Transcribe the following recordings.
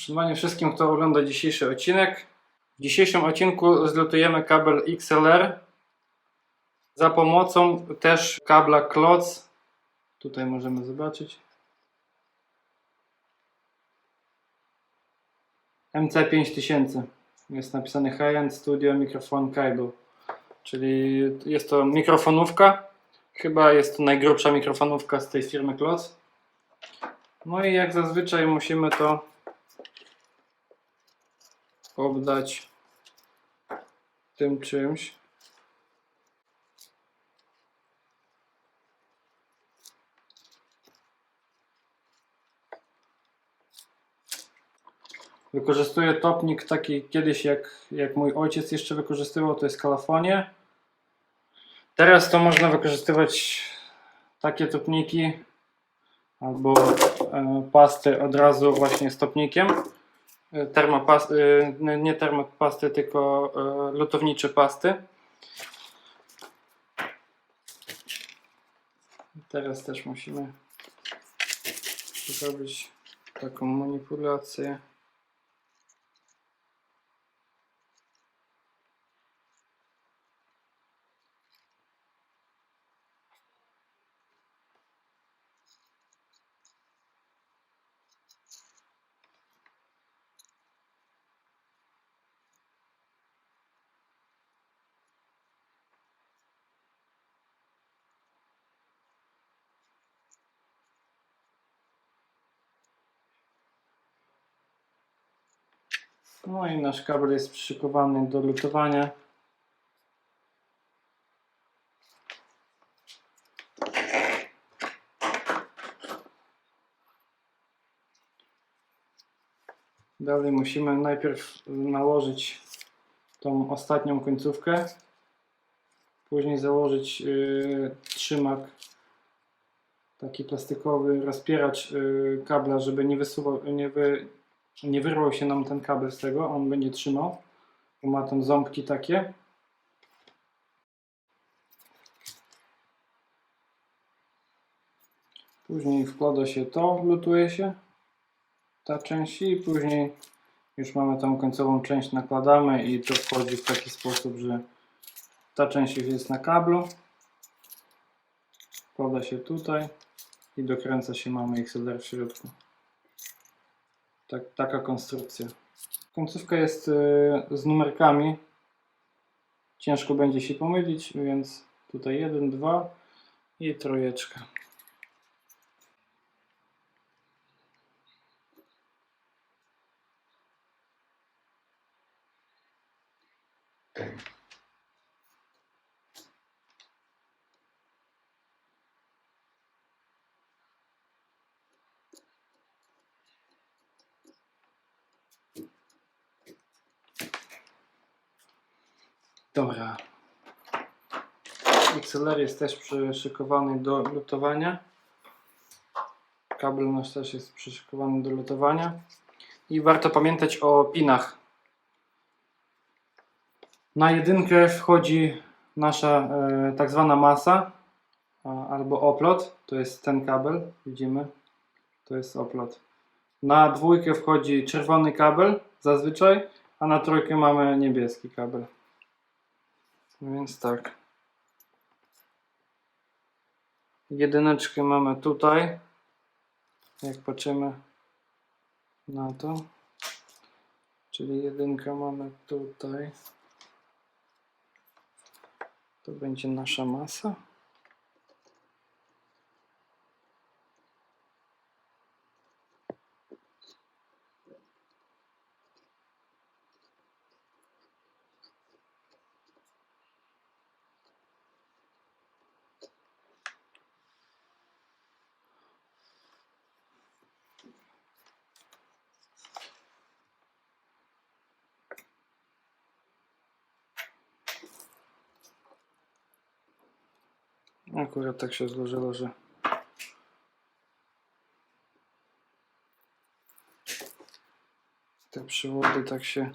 Uszanowanie wszystkim, kto ogląda dzisiejszy odcinek. W dzisiejszym odcinku zlutujemy kabel XLR za pomocą też kabla KLOC. Tutaj możemy zobaczyć. MC5000 jest napisane High-End Studio Microphone Cable, czyli jest to mikrofonówka. Chyba jest to najgrubsza mikrofonówka z tej firmy KLOC. No i jak zazwyczaj musimy to obdać tym czymś. Wykorzystuję topnik taki kiedyś jak, jak mój ojciec jeszcze wykorzystywał, to jest kalafonie. Teraz to można wykorzystywać takie topniki albo e, pasty od razu właśnie z topnikiem. E, Termopas, e, nie termopasty, tylko e, lutownicze pasty. Teraz też musimy zrobić taką manipulację. No i nasz kabel jest przyszykowany do lutowania. Dalej musimy najpierw nałożyć tą ostatnią końcówkę. Później założyć yy, trzymak, taki plastikowy rozpieracz yy, kabla, żeby nie wysuwał, nie wy, nie wyrwał się nam ten kabel z tego, on będzie trzymał, bo ma tam ząbki takie. Później wkłada się to, lutuje się ta część i później już mamy tą końcową część, nakładamy i to wchodzi w taki sposób, że ta część już jest na kablu, wkłada się tutaj i dokręca się, mamy XLR w środku. Tak, taka konstrukcja. Końcówka jest y, z numerkami. Ciężko będzie się pomylić, więc tutaj 1, 2 i trojeczka. Dobra. XLR jest też przyszykowany do lutowania. Kabel nasz też jest przyszykowany do lutowania. I warto pamiętać o pinach. Na jedynkę wchodzi nasza e, tak zwana masa a, albo oplot. To jest ten kabel, widzimy. To jest oplot. Na dwójkę wchodzi czerwony kabel zazwyczaj, a na trójkę mamy niebieski kabel. Więc tak. Jedyneczkę mamy tutaj. Jak patrzymy na to. Czyli jedynkę mamy tutaj. To będzie nasza masa. Akurat tak się złożyło, że te przewody tak się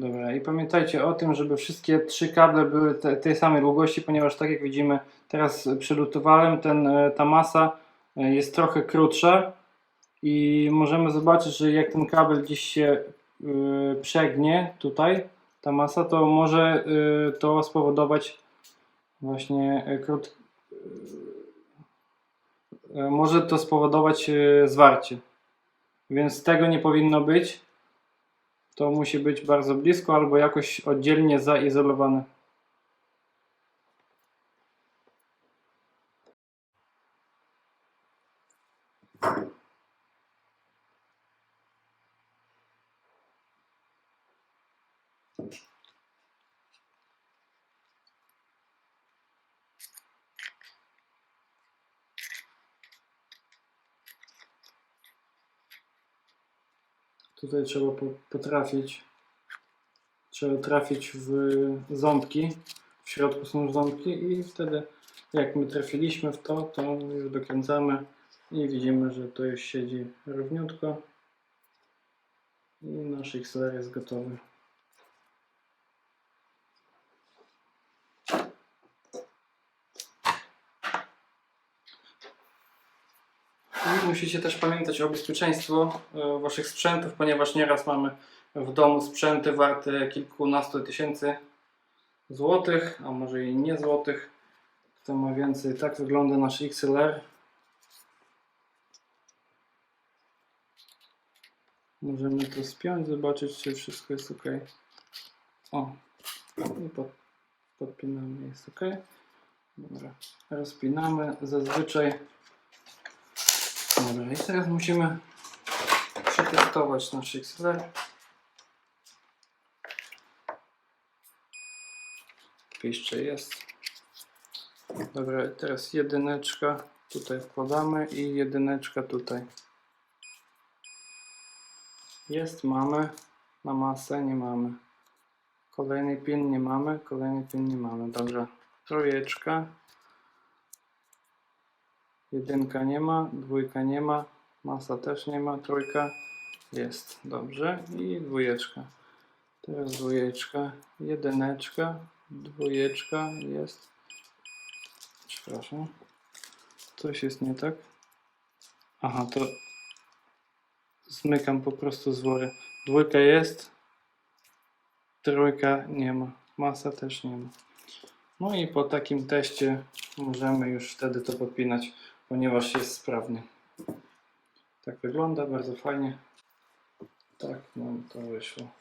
Dobra, i pamiętajcie o tym, żeby wszystkie trzy kable były te, tej samej długości, ponieważ tak jak widzimy teraz przylutowałem, ten, e, ta masa e, jest trochę krótsza i możemy zobaczyć, że jak ten kabel gdzieś się y, przegnie tutaj, ta masa, to może to spowodować właśnie krót, może to spowodować zwarcie. Więc tego nie powinno być. To musi być bardzo blisko albo jakoś oddzielnie zaizolowane. Tutaj trzeba po- potrafić. Trzeba trafić w ząbki. W środku są ząbki i wtedy jak my trafiliśmy w to, to już dokręcamy i widzimy, że to już siedzi równiutko. I nasz XLR jest gotowy. I musicie też pamiętać o bezpieczeństwie e, waszych sprzętów, ponieważ nieraz mamy w domu sprzęty warte kilkunastu tysięcy złotych, a może i nie złotych. Kto ma więcej, tak wygląda nasz XLR. Możemy to spiąć, zobaczyć czy wszystko jest ok. O, i pod, podpinamy, jest ok. Dobra, rozpinamy. Zazwyczaj Dobra, i teraz musimy przetestować nasz XLR. Jeszcze jest. Dobra, teraz jedyneczka tutaj wkładamy i jedyneczka tutaj. Jest, mamy. Na masę nie mamy. Kolejny pin nie mamy, kolejny pin nie mamy. Dobra, trójeczka. Jedynka nie ma, dwójka nie ma, masa też nie ma, trójka jest, dobrze i dwójeczka. Teraz dwójeczka, jedyneczka, dwójeczka jest. Przepraszam, coś jest nie tak. Aha, to zmykam po prostu z wory. Dwójka jest, trójka nie ma, masa też nie ma. No i po takim teście możemy już wtedy to podpinać, ponieważ jest sprawny. Tak wygląda, bardzo fajnie. Tak nam to wyszło.